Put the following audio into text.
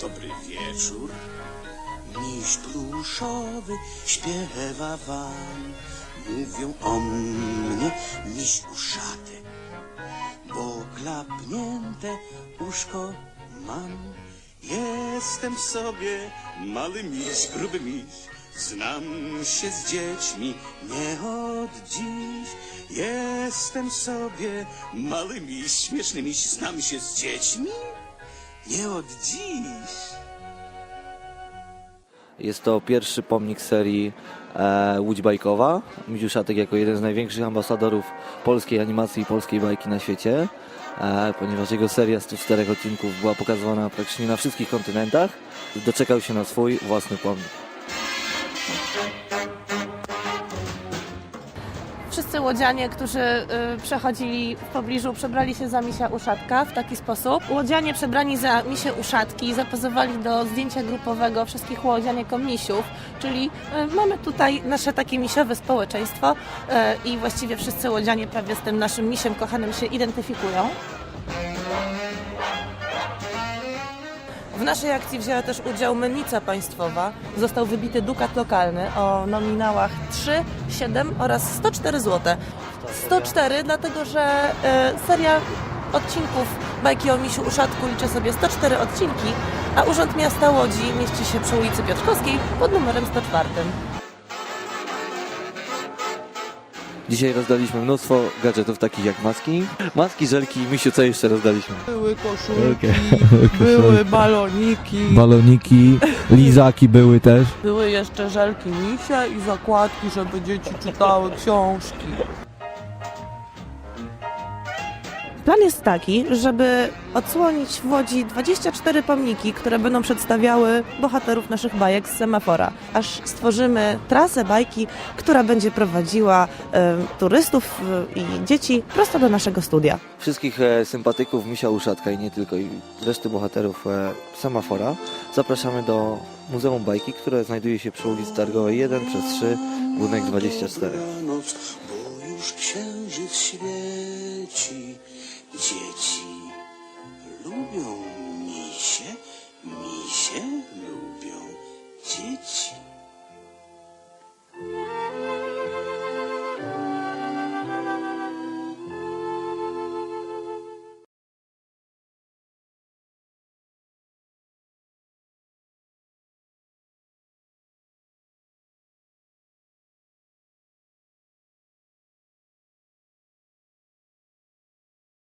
Dobry wieczór. Miś pluszowy śpiewa wam, mówią o mnie miś uszaty, bo klapnięte uszko mam. Jestem sobie mały miś, gruby miś, znam się z dziećmi nie od dziś. Jestem sobie mały miś, śmieszny miś, znam się z dziećmi nie od dziś. Jest to pierwszy pomnik serii e, Łódź Bajkowa. Miziu Szatek jako jeden z największych ambasadorów polskiej animacji i polskiej bajki na świecie, e, ponieważ jego seria 104 odcinków była pokazywana praktycznie na wszystkich kontynentach. Doczekał się na swój własny pomnik. Wszyscy łodzianie, którzy y, przechodzili w pobliżu, przebrali się za misia uszatka w taki sposób. Łodzianie przebrani za misie uszatki zapozowali do zdjęcia grupowego wszystkich łodzian jako misiów, czyli y, mamy tutaj nasze takie misiowe społeczeństwo y, i właściwie wszyscy łodzianie prawie z tym naszym misiem kochanym się identyfikują. W naszej akcji wzięła też udział mennica państwowa. Został wybity dukat lokalny o nominałach 3, 7 oraz 104 zł. 104 dlatego, że e, seria odcinków bajki o misiu uszatku liczy sobie 104 odcinki, a Urząd Miasta Łodzi mieści się przy ulicy Piotrkowskiej pod numerem 104. Dzisiaj rozdaliśmy mnóstwo gadżetów takich jak maski, maski, żelki i misiu co jeszcze rozdaliśmy. Były koszulki, Były baloniki, Baloniki, lizaki były też. były jeszcze żelki misie i zakładki, żeby dzieci czytały książki. Plan jest taki, żeby odsłonić w Łodzi 24 pomniki, które będą przedstawiały bohaterów naszych bajek z semafora. Aż stworzymy trasę bajki, która będzie prowadziła e, turystów e, i dzieci prosto do naszego studia. Wszystkich e, sympatyków Misia Uszatka i nie tylko, i reszty bohaterów e, Semafora zapraszamy do Muzeum Bajki, które znajduje się przy ulicy Targowej 1 przez 3, budynek 24. Już księżyc świeci. Dzieci.